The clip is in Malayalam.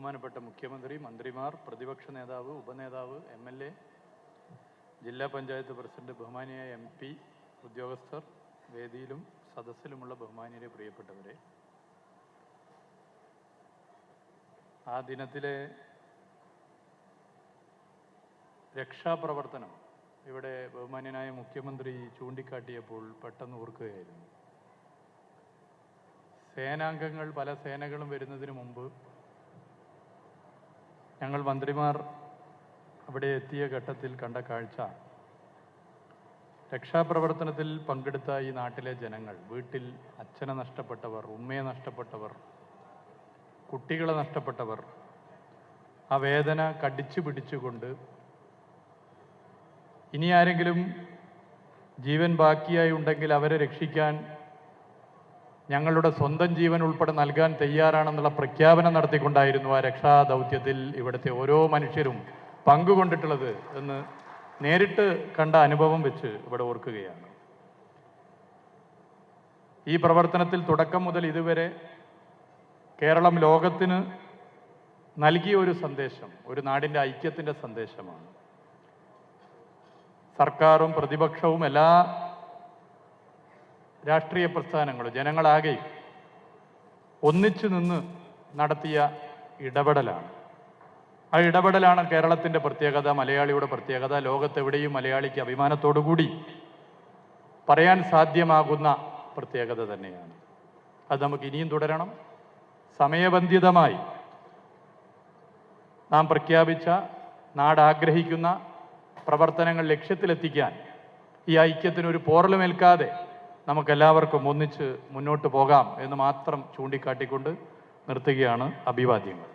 ബഹുമാനപ്പെട്ട മുഖ്യമന്ത്രി മന്ത്രിമാർ പ്രതിപക്ഷ നേതാവ് ഉപനേതാവ് എം എൽ എ ജില്ലാ പഞ്ചായത്ത് പ്രസിഡന്റ് ബഹുമാനിയായ എം പി ഉദ്യോഗസ്ഥർ വേദിയിലും സദസ്സിലുമുള്ള ബഹുമാനിയരെ പ്രിയപ്പെട്ടവരെ. ആ ദിനത്തിലെ രക്ഷാപ്രവർത്തനം ഇവിടെ ബഹുമാന്യനായ മുഖ്യമന്ത്രി ചൂണ്ടിക്കാട്ടിയപ്പോൾ പെട്ടെന്ന് ഓർക്കുകയായിരുന്നു. സേനാംഗങ്ങൾ പല സേനകളും വരുന്നതിന് മുമ്പ് ഞങ്ങൾ മന്ത്രിമാർ അവിടെ എത്തിയ ഘട്ടത്തിൽ കണ്ട കാഴ്ച. രക്ഷാപ്രവർത്തനത്തിൽ പങ്കെടുത്ത ഈ നാട്ടിലെ ജനങ്ങൾ വീട്ടിൽ അച്ഛനെ നഷ്ടപ്പെട്ടവർ ഉമ്മയെ നഷ്ടപ്പെട്ടവർ കുട്ടികളെ നഷ്ടപ്പെട്ടവർ ആ വേദന കടിച്ചു പിടിച്ചുകൊണ്ട് ഇനി ആരെങ്കിലും ജീവൻ ബാക്കിയായി ഉണ്ടെങ്കിൽ അവരെ രക്ഷിക്കാൻ ഞങ്ങളുടെ സ്വന്തം ജീവൻ ഉൾപ്പെടെ നൽകാൻ തയ്യാറാണെന്നുള്ള പ്രഖ്യാപനം നടത്തിക്കൊണ്ടായിരുന്നു ആ രക്ഷാ ദൗത്യത്തിൽ ഇവിടുത്തെ ഓരോ മനുഷ്യരും പങ്കുകൊണ്ടിട്ടുള്ളത് എന്ന് നേരിട്ട് കണ്ട അനുഭവം വെച്ച് ഇവിടെ ഓർക്കുകയാണ്. ഈ പ്രവർത്തനത്തിൽ തുടക്കം മുതൽ ഇതുവരെ കേരളം ലോകത്തിന് നൽകിയ ഒരു സന്ദേശം ഒരു നാടിന്റെ ഐക്യത്തിന്റെ സന്ദേശമാണ്. സർക്കാരും പ്രതിപക്ഷവും എല്ലാ രാഷ്ട്രീയ പ്രസ്ഥാനങ്ങളും ജനങ്ങളാകെ ഒന്നിച്ചു നിന്ന് നടത്തിയ ഇടപെടലാണ്. ആ ഇടപെടലാണ് കേരളത്തിന്റെ പ്രത്യേകത മലയാളിയുടെ പ്രത്യേകത ലോകത്തെവിടെയും മലയാളിക്ക് അഭിമാനത്തോടു കൂടി പറയാൻ സാധ്യമാകുന്ന പ്രത്യേകത തന്നെയാണ്. അത് നമുക്ക് ഇനിയും തുടരണം. സമയബന്ധിതമായി നാം പ്രഖ്യാപിച്ച നാടാഗ്രഹിക്കുന്ന പ്രവർത്തനങ്ങൾ ലക്ഷ്യത്തിലെത്തിക്കാൻ ഈ ഐക്യത്തിനൊരു പോറലുമേൽക്കാതെ നമുക്കെല്ലാവർക്കും ഒന്നിച്ച് മുന്നോട്ട് പോകാം എന്ന് മാത്രം ചൂണ്ടിക്കാട്ടിക്കൊണ്ട് നിർത്തുകയാണ് അഭിവാദ്യങ്ങൾ.